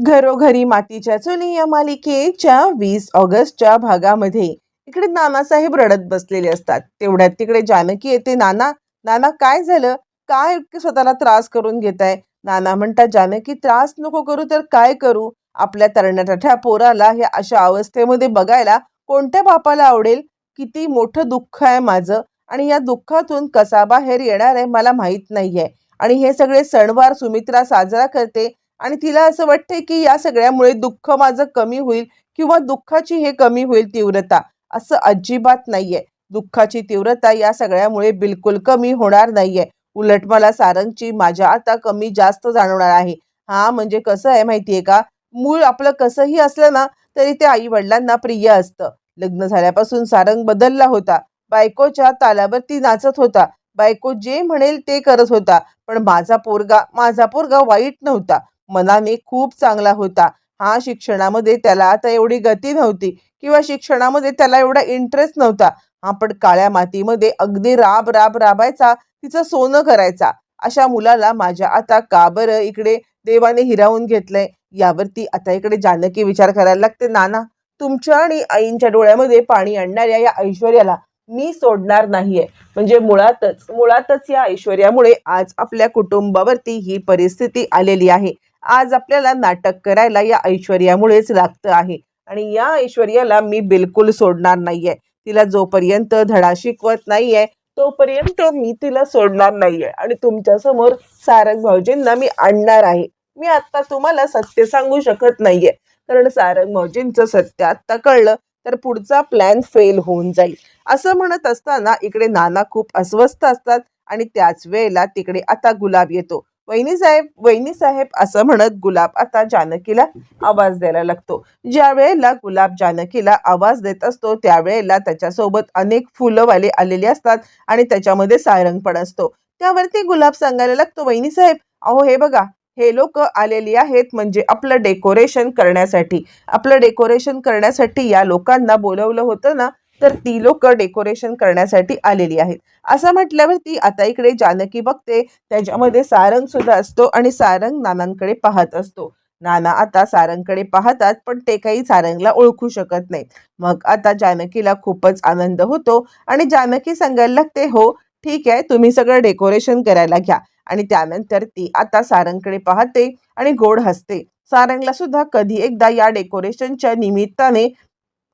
घरोघरी मातीच्या चुली या मालिकेच्या वीस ऑगस्टच्या भागामध्ये इकडे नानासाहेब रडत बसलेले असतात. तेवढ्यात तिकडे जानकी येते. नाना नाना काय झालं? काय स्वतःला त्रास करून घेताय? नाना म्हणतात जानकी त्रास नको करू तर काय करू? आपल्या तरणाट्या पोराला ह्या अशा अवस्थेमध्ये बघायला कोणत्या बापाला आवडेल? किती मोठं दुःख आहे माझं. आणि या दुःखातून कसा बाहेर येणार आहे मला माहीत नाहीये. आणि हे सगळे सणवार सुमित्रा साजरा करते. आणि तिला असं वाटते की या सगळ्यामुळे दुःख माझं कमी होईल किंवा दुःखाची हे कमी होईल तीव्रता असं अजिबात नाहीये. दुःखाची तीव्रता या सगळ्यामुळे बिलकुल कमी होणार नाहीये. उलट मला सारंगची माझ्या आता कमी जास्त जाणवणार आहे. हा म्हणजे कसं आहे माहितीये का? मूळ आपलं कसंही असलं ना तरी ते आई वडिलांना प्रिय असतं. लग्न झाल्यापासून सारंग बदलला होता. बायकोच्या तालावर ती नाचत होता. बायको जे म्हणेल ते करत होता. पण माझा पोरगा माझा पोरगा वाईट नव्हता. मनाने खूप चांगला होता. हा शिक्षणामध्ये त्याला आता एवढी गती नव्हती किंवा शिक्षणामध्ये त्याला एवढा इंटरेस्ट नव्हता. हा पण काळ्या मातीमध्ये अगदी राब राब राबायचा तिचं सोनं करायचा. अशा मुलाला माझ्या आता का बरं इकडे देवाने हिरावून घेतलंय? यावरती आता इकडे जानकी विचार करायला लागते. नाना तुमच्या आणि आईंच्या डोळ्यामध्ये पाणी आणणाऱ्या या ऐश्वर्याला मी सोडणार नाहीये. म्हणजे मुळातच मुळातच या ऐश्वर्यामुळे आज आपल्या कुटुंबावरती ही परिस्थिती आलेली आहे. आज आपल्याला नाटक करायला या ऐश्वर्यामुळेच लागतं आहे. आणि या ऐश्वर्याला मी बिलकुल सोडणार नाहीये. तिला जोपर्यंत धडा शिकवत नाहीये तोपर्यंत मी तिला सोडणार नाहीये. आणि तुमच्यासमोर सारंग भाऊजींना मी आणणार आहे. मी आता तुम्हाला सत्य सांगू शकत नाहीये. कारण सारंग भाऊजींचं सत्य आत्ता कळलं तर पुढचा प्लॅन फेल होऊन जाईल. असं म्हणत असताना इकडे नाना खूप अस्वस्थ असतात आणि त्याच वेळेला तिकडे आता गुलाब येतो. वहिनी साहेब वहिनी साहेब असं म्हणत गुलाब आता जानकीला आवाज द्यायला लागतो. ज्या वेळेला गुलाब जानकीला आवाज देत असतो त्यावेळेला त्याच्यासोबत अनेक फुलंवाले आलेले असतात आणि त्याच्यामध्ये सारंग पण असतो. त्यावरती गुलाब सांगायला लागतो वहिनी साहेब अहो हे बघा हे लोक आलेली आहेत म्हणजे आपलं डेकोरेशन करण्यासाठी. आपलं डेकोरेशन करण्यासाठी या लोकांना बोलवलं होतं ना तर ती लोक डेकोरेशन करण्यासाठी आलेली आहेत. असं म्हटल्यावर ती आता इकडे जानकी बघते त्याच्यामध्ये सारंग सुद्धा असतो आणि सारंग नानांकडे पाहत असतो. नाना आता सारंगकडे पाहतात पण ते काही सारंगला ओळखू शकत नाहीत. मग आता जानकीला खूपच आनंद होतो आणि जानकी सांगायला लागते हो ठीक आहे तुम्ही सगळं डेकोरेशन करायला घ्या. आणि त्यानंतर ती आता सारंगकडे पाहते आणि गोड हसते. सारंगला सुद्धा कधी एकदा या डेकोरेशनच्या निमित्ताने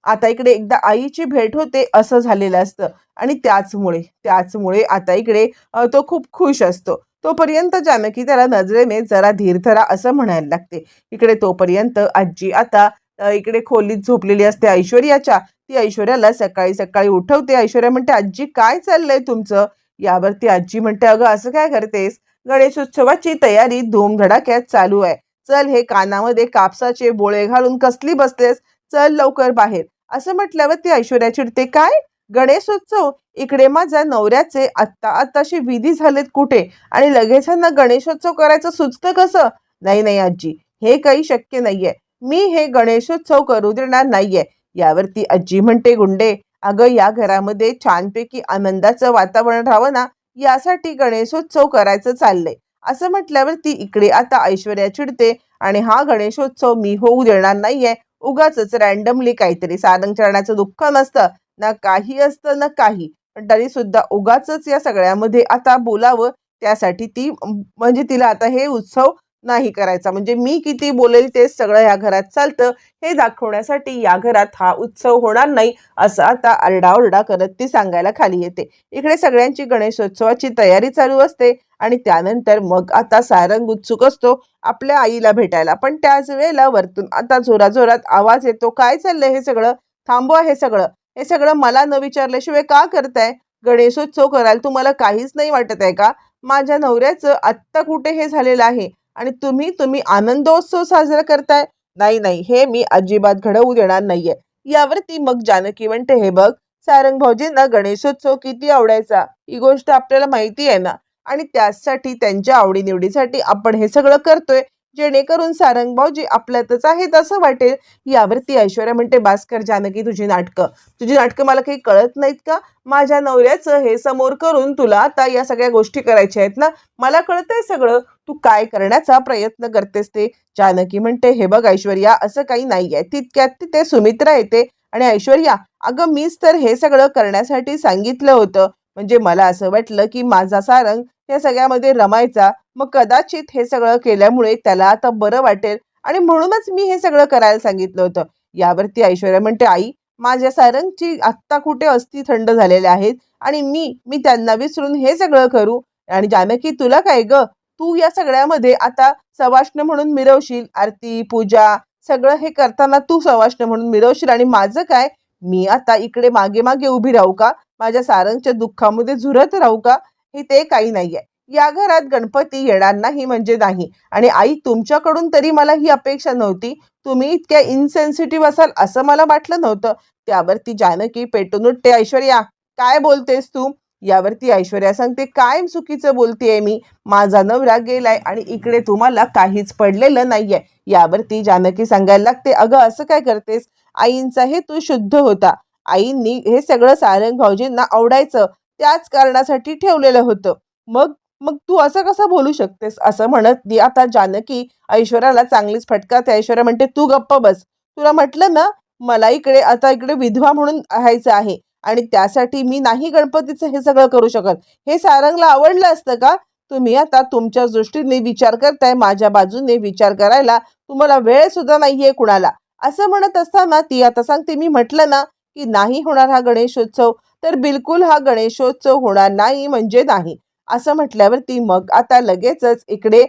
आता इकडे एकदा आईची भेट होते असं झालेलं असतं. आणि त्याचमुळे त्याचमुळे आता इकडे तो खूप खुश असतो. तोपर्यंत जानकी त्याला नजरेने जरा धीर धरा असं म्हणायला लागते. इकडे तोपर्यंत आजी आता इकडे खोलीत झोपलेली असते ऐश्वर्याच्या. ती ऐश्वर्याला सकाळी सकाळी उठवते. ऐश्वर्या म्हणते आजी काय चाललंय तुमचं? यावर ती आजी म्हणते अगं असं काय करतेस? गणेशोत्सवाची तयारी धूमधडाक्यात चालू आहे. चल हे कानामध्ये कापसाचे बोळे घालून कसली बसतेस? चल लवकर बाहेर. असं म्हटल्यावर ती ऐश्वर्या चिडते काय? गणेशोत्सव? इकडे माझ्या नवऱ्याचे आत्ता आत्ताशी विधी झालेत कुठे? आणि लगेच गणेशोत्सव करायचं सुचतं कसं? नाही नाही आजी. हे काही शक्य नाहीये. मी हे गणेशोत्सव करू देणार नाहीये. यावरती आजी म्हणते गुंडे अगं या घरामध्ये छानपैकी आनंदाचं वातावरण राहावं ना? यासाठी गणेशोत्सव करायचं चाललंय. असं म्हटल्यावर ती इकडे आता ऐश्वर्या चिडते आणि हा गणेशोत्सव मी होऊ देणार नाहीये. उगाच रॅन्डमली काहीतरी सारंग चरणाचं दुःख नसतं. ना काही असतं ना काही. पण तरी सुद्धा उगाच या सगळ्यामध्ये आता बोलावं त्यासाठी ती म्हणजे तिला आता हे उत्सव नाही करायचा. म्हणजे मी किती बोलेल तेच सगळं या घरात चालतं. हे दाखवण्यासाठी या घरात हा उत्सव होणार नाही असं आता आरडाओरडा करत ती सांगायला खाली येते. इकडे सगळ्यांची गणेशोत्सवाची तयारी चालू असते आणि त्यानंतर मग आता सारंग उत्सुक असतो आपल्या आईला भेटायला. पण त्याच वेळेला वरतून आता जोराजोरात आवाज येतो. काय चाललंय हे सगळं? थांबवा हे सगळं. हे सगळं मला न विचारल्याशिवाय का करताय? गणेशोत्सव करायला तुम्हाला काहीच नाही वाटत आहे का? माझ्या नवऱ्याचं आत्ता कुठे हे झालेलं आहे? आणि तुम्ही तुम्ही आनंदोत्सव साजरा करताय? नाही नाही. हे मी अजिबात घडवू देणार नाहीये. यावरती मग जानकी म्हणते हे बघ सारंग भाऊजींना गणेशोत्सव किती आवडायचा? ही गोष्ट आपल्याला माहिती आहे ना? आणि त्यासाठी त्यांच्या आवडीनिवडीसाठी आपण हे सगळं करतोय. जेणेकरून सारंग भाऊजी आपल्यातच आहेत असं वाटेल. यावरती ऐश्वर्या म्हणते भास्कर जानकी तुझी नाटकं. तुझी नाटकं मला काही कळत नाहीत का? माझ्या नवऱ्याचं हे समोर करून तुला आता या सगळ्या गोष्टी करायच्या आहेत ना? मला कळतंय सगळं. तू काय करण्याचा प्रयत्न करतेस ते? जानकी म्हणते हे बघ ऐश्वर्या असं काही नाहीये. तितक्यात तिथे सुमित्रा येते आणि ऐश्वर्या अगं मीच तर हे सगळं करण्यासाठी सांगितलं होतं. म्हणजे मला असं वाटलं की माझा सारंग या सगळ्यामध्ये रमायचा. मग कदाचित हे सगळं केल्यामुळे त्याला आता बरं वाटेल आणि म्हणूनच मी हे सगळं करायला सांगितलं होतं. यावरती ऐश्वर्या म्हणते आई माझ्या सारंगची आत्ता कुठे अस्थि थंड झालेल्या आहेत आणि मी मी त्यांना विसरून हे सगळं करू? आणि जानकी तुला काय ग? तू या सगळ्यामध्ये आता सवाष्ण म्हणून मिरवशील आरती पूजा सगळं हे करताना तू सवाष्ण म्हणून मिरवशील आणि माझं काय? मी आता इकडे मागे मागे उभी राहू का? माझ्या सारंगच्या दुःखामध्ये झुरत राहू का? हे ते काही नाहीये. या घरात गणपती येणार नाही म्हणजे नाही. आणि आई तुमच्याकडून तरी मला ही अपेक्षा नव्हती. तुम्ही इतक्या इनसेन्सिटिव्ह असाल असं मला वाटलं नव्हतं. त्यावरती जानकी पेटून उठते ऐश्वर्या काय बोलतेस तू? यावरती ऐश्वर्या सांगते कायम चुकीचं बोलतेय मी. माझा नवरा गेलाय आणि इकडे तुम्हाला काहीच पडलेलं नाहीये. यावरती जानकी सांगायला लागते अगं असं काय करतेस? आईंचा हेतू शुद्ध होता. आईंनी हे सगळं सारंग भाऊजींना आवडायचं. त्याच कारणासाठी ठेवलेलं होतं. मग मग तू असं कसं बोलू शकतेस? असं म्हणत ती आता जानकी ऐश्वर्याला चांगलीच फटकाते ऐश्वर्या म्हणते तू गप्प बस. तुला म्हटलं ना मला इकडे आता इकडे विधवा म्हणून राहायचं आहे. आणि त्यासाठी मी नाही गणपतीचं हे सगळं करू शकत. हे सारंगला आवडलं असतं का? तुम्ही आता तुमच्या दृष्टीने विचार करताय माझ्या बाजूने विचार करायला तुम्हाला वेळ सुद्धा नाहीये कुणाला. असं म्हणत असताना ती आता सांगते मी म्हटलं ना की नाही होणार हा गणेशोत्सव तर बिलकुल हा गणेशोत्सव होणार नाही म्हणजे नाही. असं म्हटल्यावरती मग आता लगेचच इकडे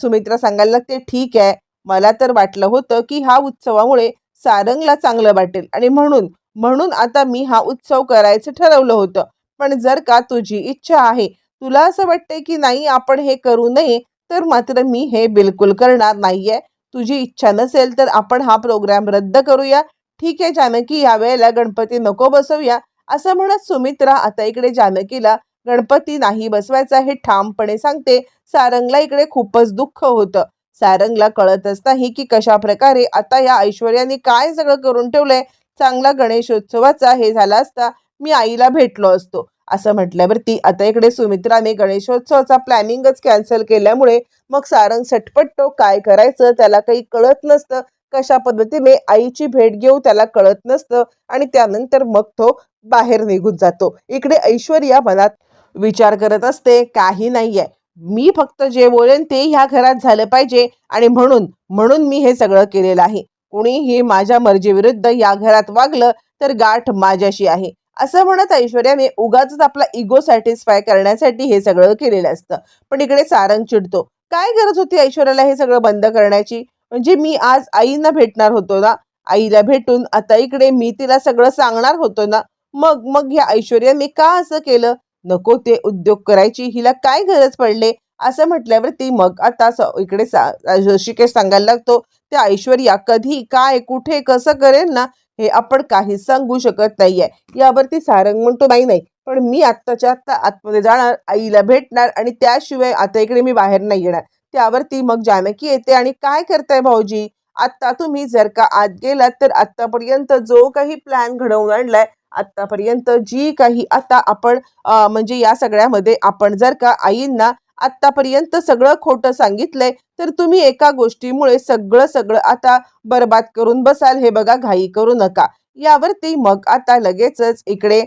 सुमित्रा सांगायला लागते ठीक आहे. मला तर वाटलं होतं की हा उत्सवामुळे सारंगला चांगलं वाटेल. आणि म्हणून म्हणून आता मी हा उत्सव करायचं ठरवलं होतं. पण जर का तुझी इच्छा आहे तुला असं वाटतंय की नाही आपण हे करू नये तर मात्र मी हे बिलकुल करणार नाहीये. तुझी इच्छा नसेल तर आपण हा प्रोग्राम रद्द करूया. ठीक आहे जानकी यावेळेला गणपती नको बसवूया असं म्हणत सुमित्रा आता इकडे जानकीला गणपती नाही बसवायचा हे ठामपणे सांगते. सारंगला इकडे खूपच दुःख होतं. सारंगला कळतच नाही की कशा प्रकारे आता या ऐश्वर्याने काय सगळं करून ठेवलंय. चांगला गणेशोत्सवाचा हे झाला असता मी आईला भेटलो असतो. असं म्हटल्यावरती आता इकडे सुमित्राने गणेशोत्सवाचा प्लॅनिंगच कॅन्सल केल्यामुळे मग सारंग सटपटतो काय करायचं त्याला काही कळत नसतं. कशा पद्धतीने आईची भेट घेऊ त्याला कळत नसतं आणि त्यानंतर मग तो बाहेर निघून जातो. इकडे ऐश्वर्या मनात विचार करत असते काही नाहीये. मी फक्त जे बोलेन ते ह्या घरात झालं पाहिजे आणि म्हणून म्हणून मी हे सगळं केलेलं आहे. कुणीही माझ्या मर्जीविरुद्ध या घरात वागलं तर गाठ माझ्याशी आहे. असं म्हणत ऐश्वर्याने उगाच आपला इगो सॅटिस्फाय करण्यासाठी हे सगळं केलेलं असतं. पण इकडे सारंग चिडतो. काय गरज होती ऐश्वर्याला हे सगळं बंद करण्याची? म्हणजे मी आज आईना भेटणार होतो ना? आईला भेटून आता इकडे मी तिला सगळं सांगणार होतो ना? मग मग ह्या ऐश्वर्याने का असं केलं? नको ते उद्योग करायची. हिला काय गरज पडले? असं म्हटल्यावर ती मग आता इकडे सा- ऋषिकेश सांगायला लागतो. त्या ऐश्वर्या कधी काय कुठे कसं करेल ना हे आपण काही सांगू शकत नाहीये. यावरती सारंग म्हणतो नाही नाही पण मी आत्ताच्या आत्ता आतमध्ये जाणार आईला भेटणार आणि त्याशिवाय आता इकडे मी बाहेर नाही येणार. त्यावरती मग जानकी येते आणि काय करताय भाऊजी? आत्ता तुम्ही जर का आत गेलात तर आत्तापर्यंत जो काही प्लॅन घडवून आणलाय आत्तापर्यंत जी काही आता आपण म्हणजे या सगळ्यामध्ये आपण जर का आईंना आत्तापर्यंत सगळं खोटं सांगितलंय तर तुम्ही एका गोष्टीमुळे सगळं सगळं आता बरबाद करून बसाल. हे बघा घाई करू नका. यावरती मग आता लगेचच इकडे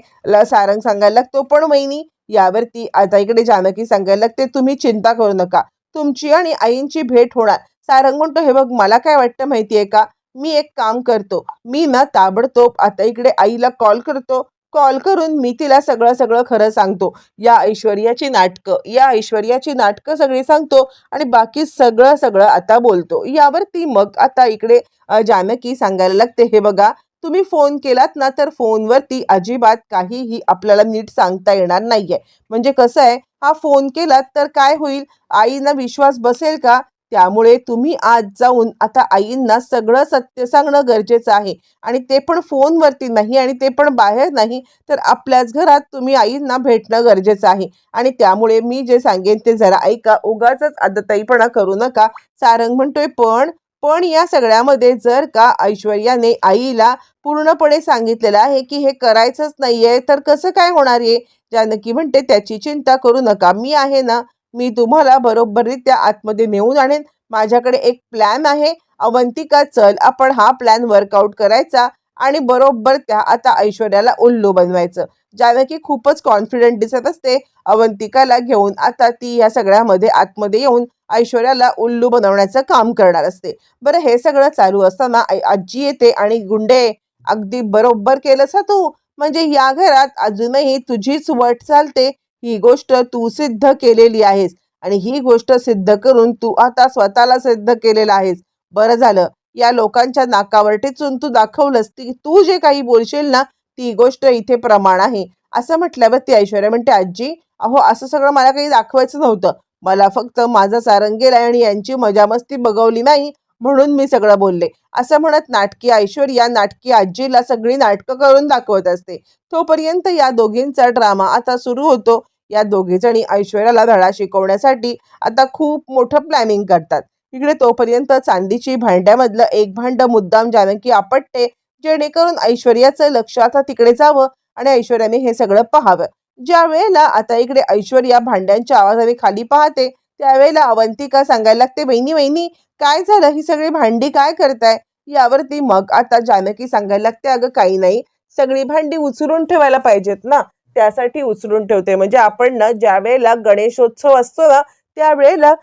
सारंग सांगायला लागतो पण वहिनी यावरती आता इकडे जानकी सांगायला लागते तुम्ही चिंता करू नका. तुमची आणि आईंची भेट होणार. सारंग म्हणतो हे बघ मला काय वाटतं माहितीये का? मी एक काम करतो. मी ना ताबडतोब आता इकडे आईला कॉल करतो. कॉल करून मी तिला सगळं सगळं खरं सांगतो. या ऐश्वर्याची नाटकं या ऐश्वर्याची नाटकं सगळी सांगतो आणि बाकी सगळं सगळं आता बोलतो. यावर ती मग आता इकडे जानकी सांगायला लागते हे बघा तुम्ही फोन केलात ना तर फोनवरती अजिबात काहीही आपल्याला नीट सांगता येणार नाहीये. म्हणजे कसं आहे हा फोन केलात तर काय होईल? आईना विश्वास बसेल का? त्यामुळे तुम्ही आज जाऊन आता आईंना सगळं सत्य सांगणं गरजेचं आहे. आणि ते पण फोनवरती नाही आणि ते पण बाहेर नाही तर आपल्याच घरात तुम्ही आईंना भेटणं गरजेचं आहे. आणि त्यामुळे मी जे सांगेन ते जरा ऐका. उगाच आदताईपणा करू नका. सारंग म्हणतोय पण पण या सगळ्यामध्ये जर का ऐश्वर्याने आईला पूर्णपणे सांगितलेलं आहे की हे करायचंच नाहीये तर कसं काय होणार आहे? जानकी म्हणते त्याची चिंता करू नका. मी आहे ना मी तुम्हाला बरोबररित्या आतमध्ये नेऊन आणेन. माझ्याकडे एक प्लॅन आहे. अवंतिका चल. आपण हा प्लॅन वर्कआउट करायचा आणि बरोबर त्या आता ऐश्वर्याला उल्लू बनवायचं. जानकी खूपच कॉन्फिडंट दिसत असते अवंतिकाला घेऊन आता ती या सगळ्यामध्ये आतमध्ये येऊन ऐश्वर्याला उल्लू बनवण्याचं काम करणार असते. बरं हे सगळं चालू असताना आई- आजी येते आणि गुंडे अगदी बरोबर केलंस तू. म्हणजे या घरात अजूनही तुझीच वट चालते. ही गोष्ट तू सिद्ध केलेली आहेस. आणि ही गोष्ट सिद्ध करून तू आता स्वतःला सिद्ध केलेलं आहेस. बरं झालं. या लोकांच्या नाकावर टेचून तू दाखवलंस. ती तू जे काही बोलशील ना ती गोष्ट इथे प्रमाण आहे. असं म्हटल्यावर ती ऐश्वर्या म्हणते आजी अहो असं सगळं मला काही दाखवायचं नव्हतं. मला फक्त माझा सारंग गेलाय आणि यांची मजा मस्ती बघवली नाही म्हणून मी सगळं बोलले. असं म्हणत नाटकी ऐश्वर्या नाटकी आजीला सगळी नाटकं करून दाखवत असते. तोपर्यंत या दोघींचा ड्रामा आता सुरू होतो. या दोघी जणी ऐश्वर्याला धडा शिकवण्यासाठी आता खूप मोठं प्लॅनिंग करतात. इकडे तोपर्यंत चांदीची भांड्यामधलं एक भांड मुद्दाम जानकी आपटते जेणेकरून ऐश्वर्याचं लक्ष आता तिकडे जावं आणि ऐश्वर्याने हे सगळं पाहावं. ज्या वेळेला आता इकडे ऐश्वर्या भांड्यांच्या आवाजाने खाली पाहते त्यावेळेला अवंतिका सांगायला लागते वहिनी वहिनी काय झालं? ही सगळी भांडी काय करताय? यावरती मग आता जानकी सांगायला लागते अगं काही नाही. सगळी भांडी उचलून ठेवायला पाहिजेत ना. त्यासाठी उचलून ठेवते. म्हणजे आपण ना ज्या वेळेला गणेशोत्सव असतो ना त्यावेळेला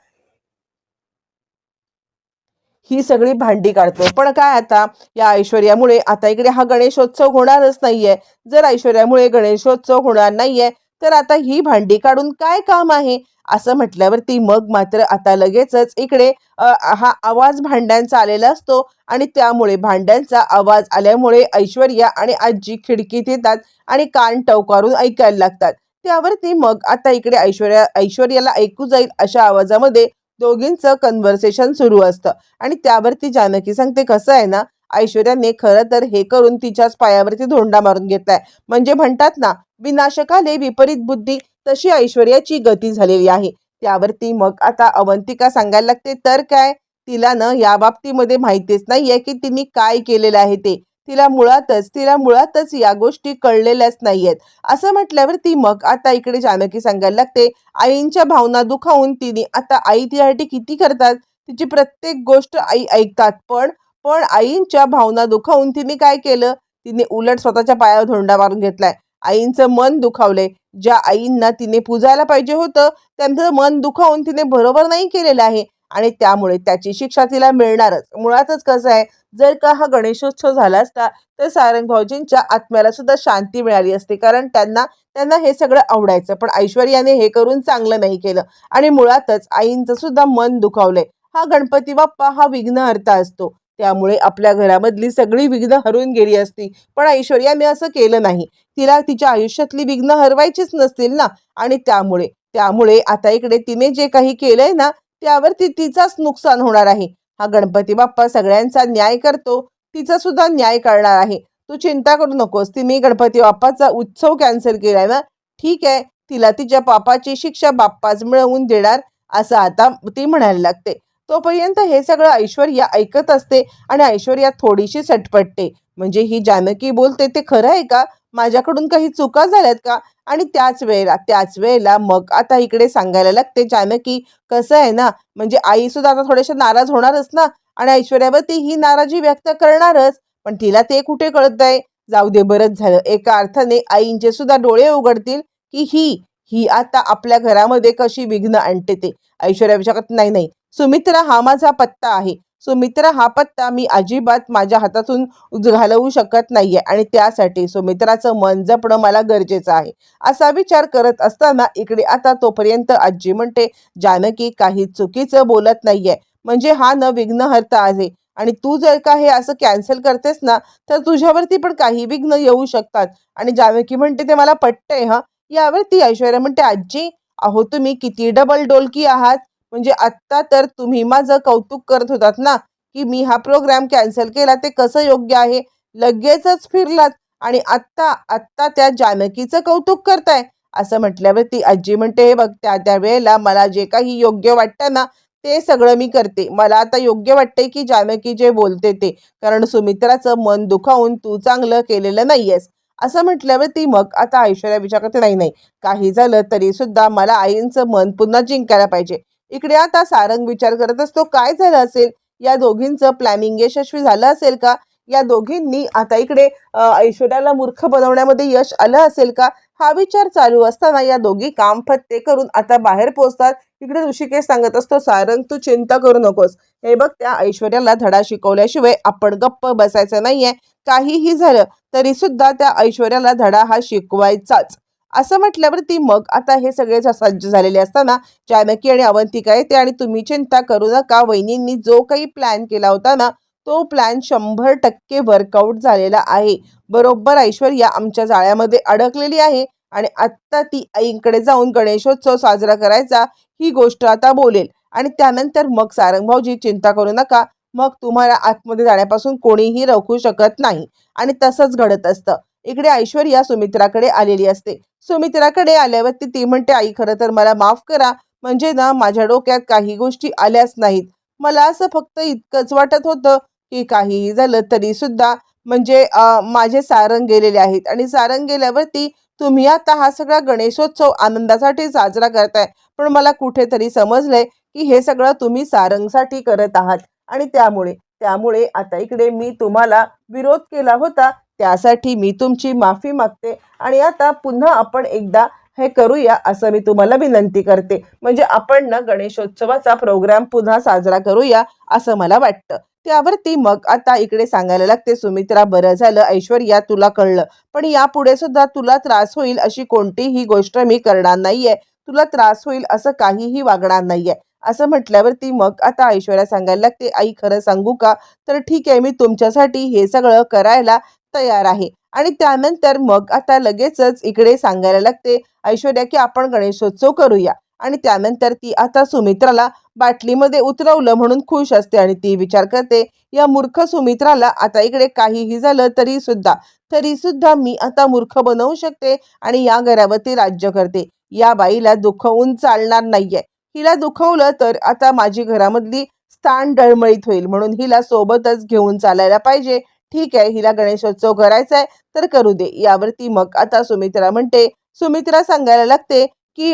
ही सगळी भांडी काढतो. पण काय आता या ऐश्वर्यामुळे आता इकडे हा गणेशोत्सव होणारच नाहीये. जर ऐश्वर्यामुळे गणेशोत्सव होणार नाहीये तर आता ही भांडी काढून काय काम आहे? असं म्हटल्यावरती मग मात्र आता लगेचच इकडे हा आवाज भांड्यांचा आलेला असतो आणि त्यामुळे भांड्यांचा आवाज आल्यामुळे ऐश्वर्या आणि आजी खिडकीत येतात आणि कान टवकारून ऐकायला लागतात. त्यावरती मग आता इकडे ऐश्वर्या ऐश्वर्याला ऐकू जाईल अशा आवाजामध्ये दोघींचं कन्व्हर्सेशन सुरू असतं. आणि त्यावरती जानकी सांगते कसं आहे ना ऐश्वर्याने खरं तर हे करून तिच्याच पायावरती धोंडा मारून घेतलाय. म्हणजे म्हणतात ना विनाशकाले विपरीत बुद्धी तशी ऐश्वर्याची गती झालेली आहे. त्यावरती मग आता अवंतिका सांगायला लागते तर काय? तिला ना या बाबतीमध्ये माहितीच नाहीये की तिने काय केलेलं आहे ते. तिला मुळातच तिला मुळातच या गोष्टी कळलेल्याच नाहीयेत. असं म्हटल्यावर ती मग आता इकडे जानकी सांगायला लागते आईंच्या भावना दुखावून तिने आता आई तिच्यासाठी किती करतात? तिची प्रत्येक गोष्ट आई ऐकतात पण पण आईंच्या भावना दुखावून तिने काय केलं? तिने उलट स्वतःच्या पायावर धोंडा मारून घेतलाय. आईंचं मन दुखावले ज्या आईंना तिने पुजायला पाहिजे होतं त्यांचं मन दुखावून तिने बरोबर नाही केलेलं आहे आणि त्यामुळे त्याची शिक्षा तिला मिळणारच. मुळातच कसं आहे जर का हा गणेशोत्सव झाला असता तर सारंग भाऊजींच्या आत्म्याला सुद्धा शांती मिळाली असती. कारण त्यांना त्यांना हे सगळं आवडायचं. पण ऐश्वर्याने हे करून चांगलं नाही केलं. आणि मुळातच आईंचं सुद्धा मन दुखावलंय. हा गणपती बाप्पा हा विघ्नहर्ता असतो. त्यामुळे आपल्या घरामधली सगळी विघ्न हरून गेली असती. पण ऐश्वर्याने असं केलं नाही. तिला तिच्या आयुष्यातली विघ्न हरवायचीच नसतील ना? आणि त्यामुळे त्यामुळे आता इकडे तिने जे काही केलंय ना त्यावरती तिचाच नुकसान होणार आहे. हा गणपती बाप्पा सगळ्यांचा न्याय करतो तिचा सुद्धा न्याय करणार आहे. तू चिंता करू नकोस. तिने गणपती बाप्पाचा उत्सव कॅन्सल केलाय ना? ठीक आहे. तिला तिच्या पापाची शिक्षा बाप्पाच मिळवून देणार असं आता ती म्हणायला लागते. तोपर्यंत हे सगळं ऐश्वर्या ऐकत असते आणि ऐश्वर्या थोडीशी सटपटते. म्हणजे ही जानकी बोलते ते खरं आहे का? माझ्याकडून काही चुका झाल्यात का? आणि त्याच वेळेला त्याच वेळेला मग आता इकडे सांगायला लागते जानकी कसं आहे ना? म्हणजे आई सुद्धा आता थोड्याशा नाराज होणारच ना? आणि ऐश्वर्यावरती ही नाराजी व्यक्त करणारच. पण तिला ते कुठे कळत आहे? जाऊ दे बरंच झालं. एका अर्थाने आईंचे सुद्धा डोळे उघडतील की ही ही आता आपल्या घरामध्ये कशी विघ्न आणते ते. ऐश्वर्या विचारत नाही नाही. सुमित्रा हा माझा पत्ता आहे. सुमित्रा हा पत्ता मी अजिबात माझ्या हातातून उज- घालवू शकत नाहीये आणि त्यासाठी सुमित्राचं मन जपणं मला गरजेचं आहे. असा विचार करत असताना इकडे आता तोपर्यंत आजी म्हणते जानकी काही चुकीचं बोलत नाहीये. म्हणजे हा न विघ्नहर्ता आहे. आणि तू जर का हे असं कॅन्सल करतेस ना तर तुझ्यावरती पण काही विघ्न येऊ शकतात. आणि जानकी म्हणते ते मला पटतंय हा. यावरती ऐश्वर्या म्हणते आजी अहो तुम्ही किती डबल डोलकी आहात. म्हणजे आत्ता तर तुम्ही माझं कौतुक करत होतात ना की मी हा प्रोग्राम कॅन्सल केला ते कसं योग्य आहे? लगेचच फिरलात आणि आत्ता आत्ता त्या जानकीचं कौतुक करताय. असं म्हटल्यावर ती आजी म्हणते हे बघ त्या त्या वेळेला मला जे काही योग्य वाटतं ना ते सगळं मी करते. मला आता योग्य वाटते की जानकी जे बोलते ते. कारण सुमित्राचं मन दुखावून तू चांगलं केलेलं नाहीयेस. असं म्हटल्यावर ती मग आता ऐश्वर्या विचार करते नाही नाही. काही झालं तरी सुद्धा मला आईंचं मन पुन्हा जिंकायला पाहिजे. इकडे आता सारंग विचार करत असतो काय झालं असेल? या दोघींचं प्लॅनिंग यशस्वी झालं असेल का? या दोघींनी आता इकडे ऐश्वर्याला मूर्ख बनवण्यामध्ये यश आलं असेल का? हा विचार चालू असताना या दोघी काम फत्ते करून आता बाहेर पोहोचतात. इकडे ऋषिकेश सांगत असतो सारंग तू चिंता करू नकोस. हे बघ त्या ऐश्वर्याला धडा शिकवल्याशिवाय आपण गप्प बसायचं नाहीये. काहीही झालं तरी सुद्धा त्या ऐश्वर्याला धडा हा शिकवायचाच. असं म्हटल्यावर ती मग आता हे सगळे सज्ज झालेले असताना जानकी आणि अवंतिका येते आणि तुम्ही चिंता करू नका. वहिनींनी जो काही प्लॅन केला होता ना तो प्लॅन शंभर टक्के वर्कआउट झालेला आहे. बरोबर ऐश्वर्या आमच्या जाळ्यामध्ये अडकलेली आहे आणि आत्ता ती आईंकडे जाऊन गणेशोत्सव साजरा करायचा ही गोष्ट आता बोलेल. आणि त्यानंतर मग सारंग भाऊजी चिंता करू नका. मग तुम्हाला आतमध्ये जाण्यापासून कोणीही रोखू शकत नाही. आणि तसंच घडत असतं. इकडे ऐश्वर्या सुमित्राकडे आलेली असते. सुमित्राकडे आल्यावरती ती म्हणते आई खरं तर मला माफ करा. म्हणजे ना माझ्या डोक्यात काही गोष्टी आल्याच नाहीत. मला असं फक्त इतकंच वाटत होतं की काहीही झालं तरी सुद्धा म्हणजे माझे सारंग गेलेले आहेत. आणि सारंग गेल्यावरती तुम्ही आता हा सगळा गणेशोत्सव आनंदासाठी साजरा करताय. पण मला कुठेतरी समजलंय की हे सगळं तुम्ही सारंगसाठी करत आहात. आणि त्यामुळे त्यामुळे आता इकडे मी तुम्हाला विरोध केला होता त्यासाठी मी तुमची माफी मागते आणि आता पुन्हा आपण एकदा हे करूया असं मी तुम्हाला विनंती करते. म्हणजे आपण ना गणेशोत्सवाचा प्रोग्राम पुन्हा साजरा करूया असं मला वाटतं. त्यावरती मग आता इकडे सांगायला लागते सुमित्रा बरं झालं ऐश्वर्या तुला कळलं. पण यापुढे सुद्धा तुला त्रास होईल अशी कोणतीही गोष्ट मी करणार नाहीये. तुला त्रास होईल असं काहीही वागणार नाहीये. असं म्हटल्यावरती मग आता ऐश्वर्या सांगायला लागते आई खरं सांगू का? तर ठीक आहे मी तुमच्यासाठी हे सगळं करायला तयार आहे. आणि त्यानंतर मग आता लगेचच इकडे सांगायला लागते ऐश्वर्या की आपण गणेशोत्सव करूया. आणि त्यानंतर ती आता सुमित्राला बाटलीमध्ये उतरवलं म्हणून खुश असते आणि ती विचार करते या मूर्ख सुमित्राला आता इकडे काहीही झालं तरी सुद्धा तरी सुद्धा मी आता मूर्ख बनवू शकते आणि या घरावरती राज्य करते. या बाईला दुखवून चालणार नाहीये. हिला दुखवलं तर आता माझी घरामधली स्थान डळमळीत होईल. म्हणून हिला सोबतच घेऊन चालायला पाहिजे. ठीक आहे हिला गणेशोत्सव करायचा आहे तर करू दे. यावरती मग आता सुमित्रा म्हणते सुमित्रा सांगायला लागते की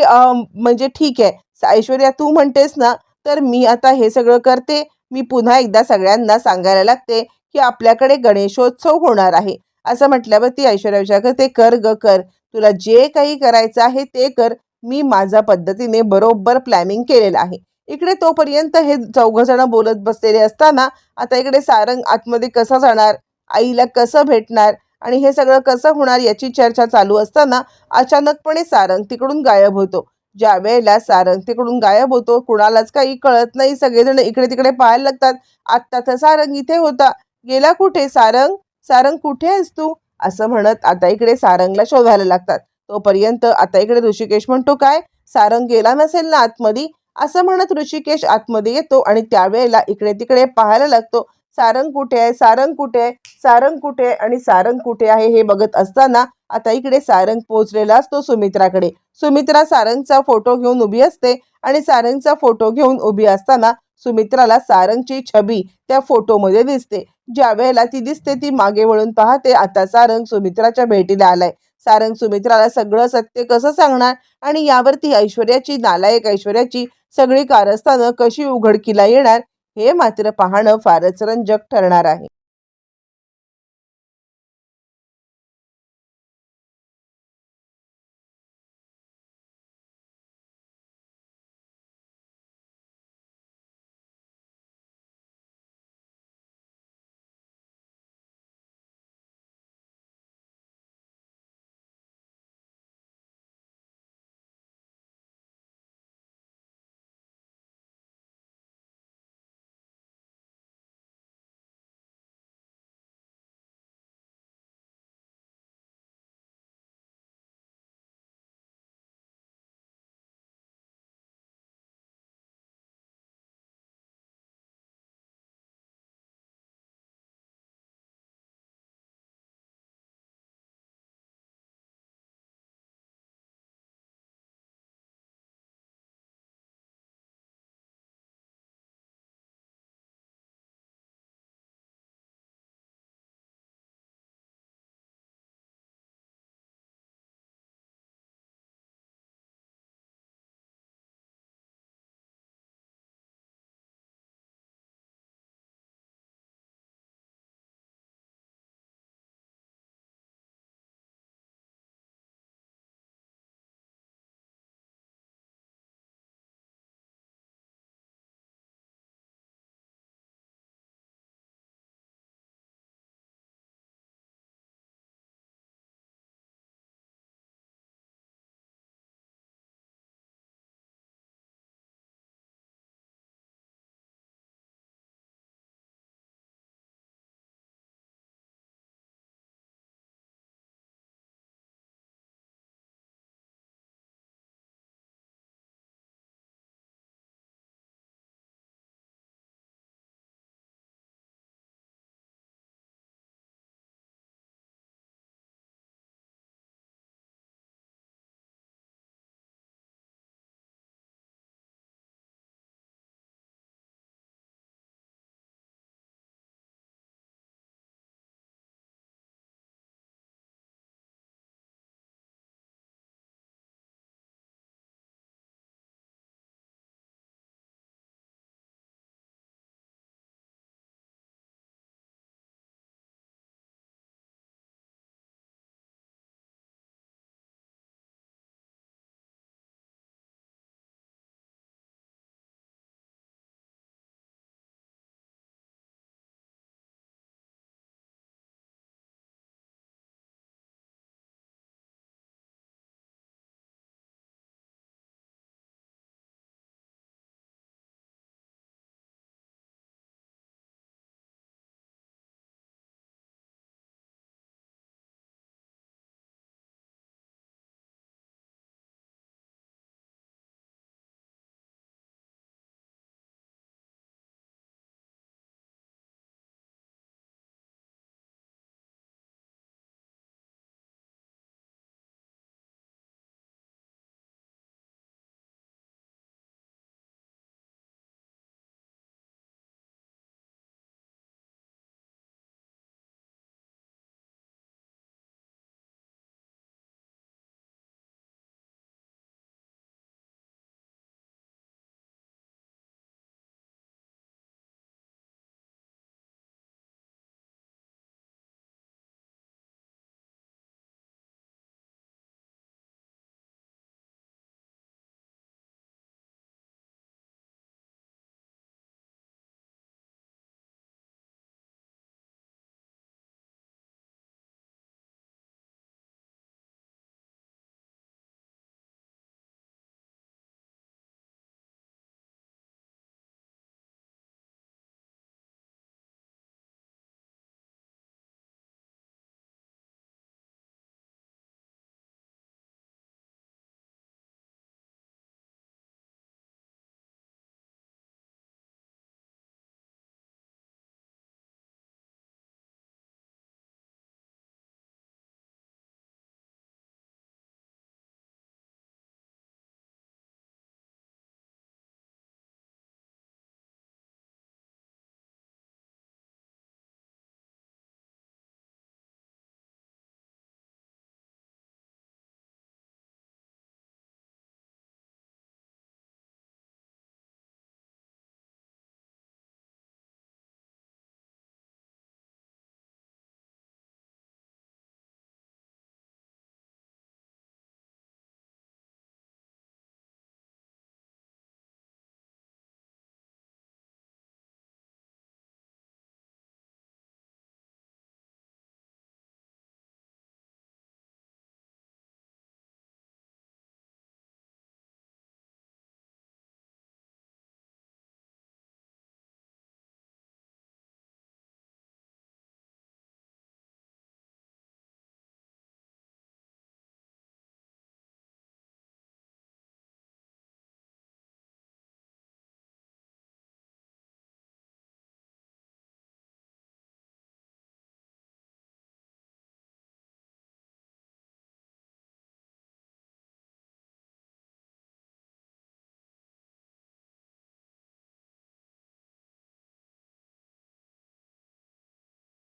म्हणजे ठीक आहे. ऐश्वर्या तू म्हणतेस ना तर मी आता हे सगळं करते. मी पुन्हा एकदा सगळ्यांना सांगायला लागते की आपल्याकडे गणेशोत्सव होणार आहे. असं म्हटल्यावर ती ऐश्वर्या विचार करते कर ग कर. तुला जे काही करायचं आहे ते कर. मी माझ्या पद्धतीने बरोबर प्लॅनिंग केलेलं आहे. इकडे तोपर्यंत हे चौघजण बोलत बसलेले असताना आता इकडे सारंग आतमध्ये कसा जाणार आईला कसं भेटणार आणि हे सगळं कसं होणार याची चर्चा चालू असताना अचानकपणे सारंग तिकडून गायब होतो. ज्या वेळेला सारंग तिकडून गायब होतो कुणालाच काही कळत नाही. सगळेजण इकडे तिकडे पाहायला लागतात. आत्ता तर सारंग इथे होता. गेला कुठे सारंग? सारंग कुठे आहेस तू? असं म्हणत आता इकडे सारंगला शोधायला लागतात. तोपर्यंत आता इकडे ऋषिकेश म्हणतो काय? सारंग गेला नसेल ना आतमध्ये? असं म्हणत ऋषिकेश आतमध्ये येतो आणि त्यावेळेला इकडे तिकडे पाहायला लागतो सारंग कुठे आहे? सारंग कुठे आहे? सारंग कुठे आहे? आणि सारंग कुठे आहे हे बघत असताना आता इकडे सारंग पोहोचलेला असतो सुमित्राकडे. सुमित्रा सारंगचा फोटो घेऊन उभी असते आणि सारंगचा फोटो घेऊन उभी असताना सुमित्राला सारंगची छबी त्या फोटोमध्ये दिसते. ज्या वेळेला ती दिसते ती मागे वळून पाहते. आता सारंग सुमित्राच्या भेटीला आलाय. सारंग सुमित्राला सगळं सत्य कसं सांगणार? आणि यावरती ऐश्वर्याची नालायक ऐश्वर्याची सगळी कारस्थानं कशी उघडकीला येणार? हे मात्र पाहणं फारच रंजक ठरणार आहे.